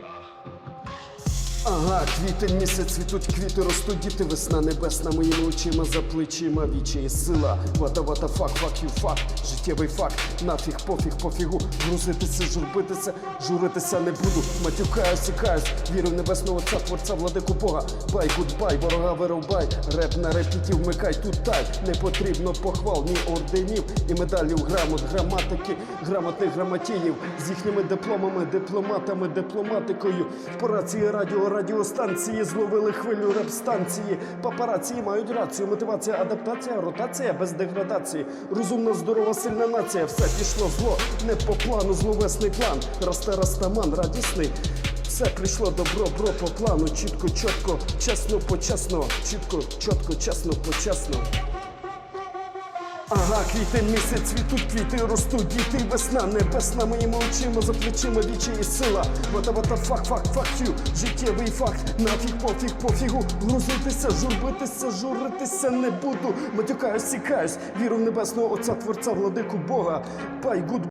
Bye. Ага, квітень місяць цвітуть квіти, ростуть діти, весна небесна моїми очима за плечима вічі сила. Вата, вата, фак, фак, ю, факт, життєвий факт, нафіг, пофіг, пофігу, грузитися, журбитися, журитися не буду. Матюкаюсь, сікаюсь, вірю в небесного отця, творця, владику Бога. Бай, гудбай, ворога вирубай, реп на репіті вмикай тут тай. Не потрібно похвал, ні орденів і медалів, грамот, граматики, грамотних грамотіїв з їхніми дипломами, дипломатами, дипломатикою. По рації радіо, радіостанції зловили хвилю реп-станції. Папарації мають рацію, мотивація, адаптація, ротація без деградації. Розумна, здорова, сильна нація. Все пішло зло, не по плану, зловесний план. Расте растаман, радісний. Все прийшло добро, бро по плану. Чітко, чітко, чесно, почесно. Чітко, чітко, чесно, почесно. Ага, квітень місяць цвітуть квіти, ростуть діти, весна небесна моїми очима за плечима вічі і сила. Вата вата фак, фак, фактю, життєвий факт, нафіг, пофіг, пофігу, грузитися, журбитися, журитися не буду. Матюкаюсь, сікаюсь, віру в небесного отця, творця, владику Бога. Пай гуд